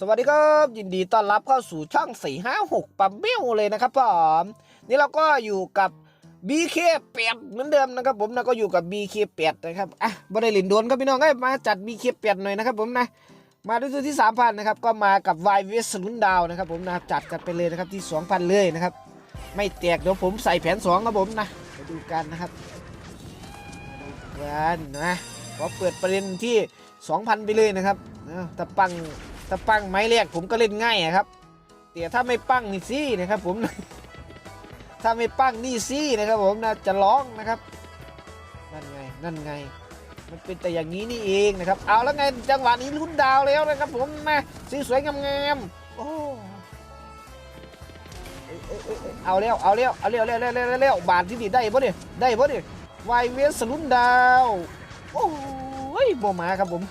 สวัสดีครับยินดีต้อนรับเข้าสู่ช่อง 456ปั๊มเบิ้วเลยนะครับผมนี่เราก็อยู่กับ BK8 เหมือนเดิมนะครับผมนะก็อยู่กับ BK8 นะครับอะบริลินโดนครับพี่น้องเอ้มาจัด BK8 หน่อยนะครับผมนะมาด้วยตัวที่ 3,000นะครับก็มากับ y v s ลุนดาวนะครับผมนะจัดกันไปเลยนะครับที่ 2,000 เลยนะครับ ไม่แตกเดี๋ยวผมใส่แผน 2 ครับผมนะมาดูกันนะครับดูกันนะขอเปิดประเด็นที่ 2,000 ไปเลยนะครับอ้าวถ้าปัง ถ้าปั้งไม้แรกผมก็เล่นง่ายอะครับแต่ถ้าไม่ปั้งนี่สินะครับผม ถ้าไม่ปั้งนี่สินะครับผมนะจะร้องนะครับ นั่นไง นั่นไง มันเป็นแต่อย่างนี้นี่เองนะครับ เอาแล้วไงจังหวะนี้ลุ้นดาวแล้วนะครับ ผมมาสีสวยงามๆโอ้เอ้ยเอ้ยเอ้ยเอ้ยเอาแล้วเอาแล้วเอาแล้วเร็วเร็วเร็วเร็วเร็วบาทที่นี่ได้ปะเนี่ยได้ปะเนี่ยไวเวสลุ้นดาว โอ้ยบ่มาครับผม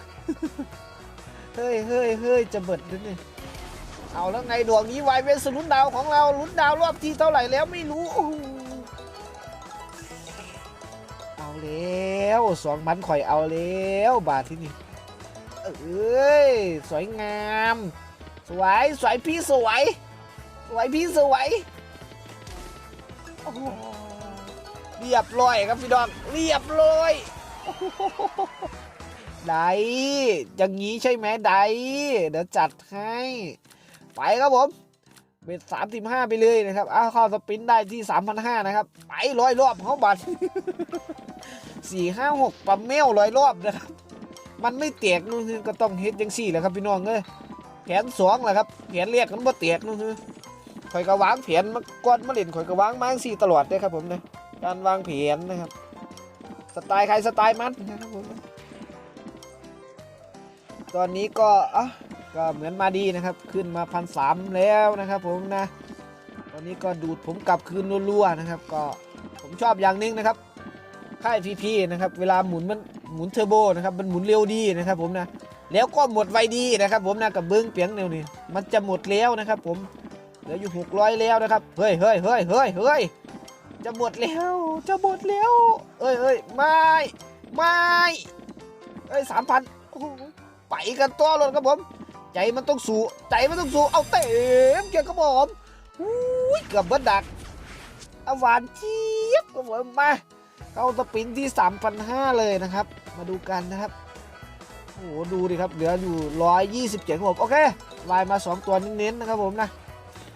เฮ้ยเฮ้ยเฮ้ยจะเบิดแล้วนี่เอาแล้วไงดวงนี้ไวเวสลุ้นดาวของเราลุ้นดาวรอบที่เท่าไหร่แล้วไม่รู้ เอาแล้วสองพันข่อยเอาแล้วบาทที่นี่เอ้ยสวยงาม สวยสวยพี่สวย สวยพี่สวยเรียบร้อยครับพี่ดอกเรียบร้อย ได้อย่างนี้ใช่ไหมได้เดี๋ยวจัดให้ ไปครับผมเบ็ดสามสิบห้าไปเลยนะครับอ้าวเข้าสปรินได้ที่สามพันห้านะครับ ไปร้อยรอบเขาบัตรสี่ห้าหกปั๊มเมลร้อยรอบนะครับ มันไม่เตียกนู่นคือก็ต้องเฮ็ดยังสี่แหละครับพี่น้องเอ้ยแผนสองแหละครับแผนเรียกกันบ่เตียกนู่นคือข่อยก็วางแผนมาก่อนมาเล่นข่อยก็วางมาสี่ตลอดเลยครับผมนะการวางแผนนะครับ สไตล์ใครสไตล์มันนะครับผม ตอนนี้ก็อะก็เหมือนมาดีนะครับ ขึ้นมาพันสามแล้วนะครับ ผมนะ ตอนนี้ก็ดูดผมกลับคืนรัวๆนะครับ ก็ผมชอบอย่างหนึงนะครับค่ายพีพีนะครับ เวลาหมุนมันหมุนเทอร์โบนะครับ มันหมุนเร็วดีนะครับ ผมนะ แล้วก็หมดไวดีนะครับ ผมนะกับเบิ้งเปียงเร็วนี่มันจะหมดแล้วนะครับ ผมเหลืออยู่หกร้อยแล้วนะครับ เฮ้ยเฮ้ยเฮ้ยเฮ้ยเฮ้ยจะหมดแล้ว จะหมดแล้ว เอ้ยเอ้ยไม่ ไม่ เอ้ยสามพันโอ้โห ไปกันตัวรถครับผม ใจมันต้องสู้ใจมันต้องสู้เอาเต็มเกียร์กระบอกอุ้ยเกือบเบิดดักเอาหวานเจี๊ยบกระผมมาเข้าสปินที่ 3,500 เลยนะครับ มาดูกันนะครับโอ้โหดูดิครับเหลืออยู่ 127ครับผมโอเควายมา 2 ตัวเน้นๆนะครับผมนะ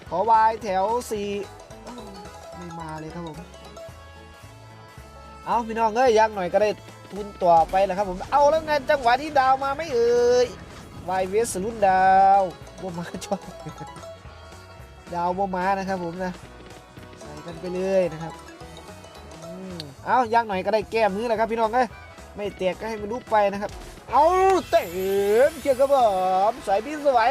ขอวายแถว4ไม่มาเลยครับผม เอาพี่น้องเอ้ยยังหน่อยก็ได้ ทุนต่อไปแล้วครับผม เอาแล้วไงจังหวะที่ดาวมาไม่เอ่ยวายเวสรุ่นดาวบ่มาชอบดาวบ่มานะครับผมนะ ใส่กันไปเลยนะครับอืมเอายางหน่อยก็ได้แก้มือแล้วครับพี่น้องเอ้ยไม่แตกก็ให้มันลุกไปนะครับ เอาเต็มเชียร์ครับผมสวยพี่สวย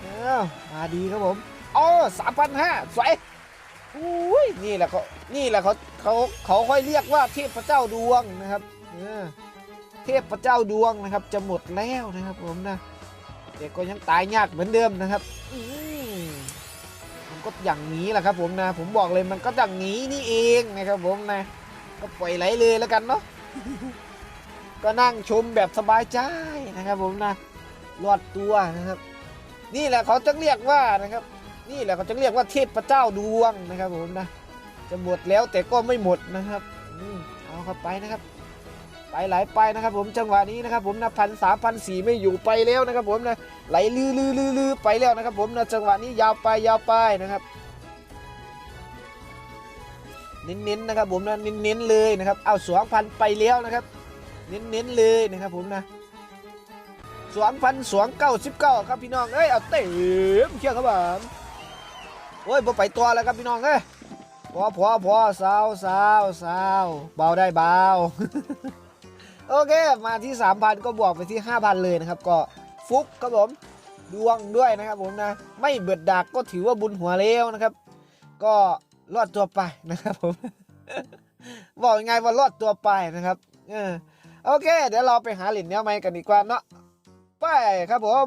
เอามาดีครับผมอ๋อสามพันห้าสวยอุ้ยนี่แหละเขานี่แหละเขาเขาเขาค่อยเรียกว่าเทพเจ้าดวงนะครับ เทพเจ้าดวงนะครับ จะหมดแล้วนะครับผมนะแต่ก็ยังตายยากเหมือนเดิมนะครับมันก็อย่างนี้แหละครับผมนะ ผมบอกเลยมันก็อย่างนี้นี่เองนะครับผมนะ ก็ปล่อยไหลเลยแล้วกันเนาะก็นั่งชมแบบสบายใจนะครับผมนะรอดตัวนะครับ นี่แหละเขาจะเรียกว่านะครับ นี่แหละเขาจะเรียกว่าเทพเจ้าดวงนะครับผมนะ จะหมดแล้วแต่ก็ไม่หมดนะครับอเอาเข้าไปนะครับ ไปไหลไปนะครับผมจังหวะนี้นะครับผมนะพันสามพันสี่ไม่อยู่ไปแล้วนะครับผมนะไหลลือลือลือลือไปแล้วนะครับผมนะจังหวะนี้ยาวไปยาวไปนะครับเน้นๆนะครับผมนะเน้นๆเลยนะครับเอาสองพันไปแล้วนะครับเน้นๆเลยนะครับผมนะสองพันสองเก้าสิบเก้าครับพี่น้องเอ้ยเอาเต็มเชื่อครับผมโอ้ยบ่ไปตัวแล้วครับพี่น้องเอ้ยพอพอพอสาวสาวสาวเบาได้เบา โอเค มาที่ 3,000 ก็บวกไปที่ 5,000 เลยนะครับ ก็ฟุกครับผมดวงด้วยนะครับผมนะ ไม่เบิดดักก็ถือว่าบุญหัวเลี้ยวนะครับ ก็รอดตัวไปนะครับผมบอกยังไงว่ารอดตัวไปนะครับเออโอเค เดี๋ยวเราไปหาหลินเนี้ยไม้กันดีกว่าเนาะไปครับผม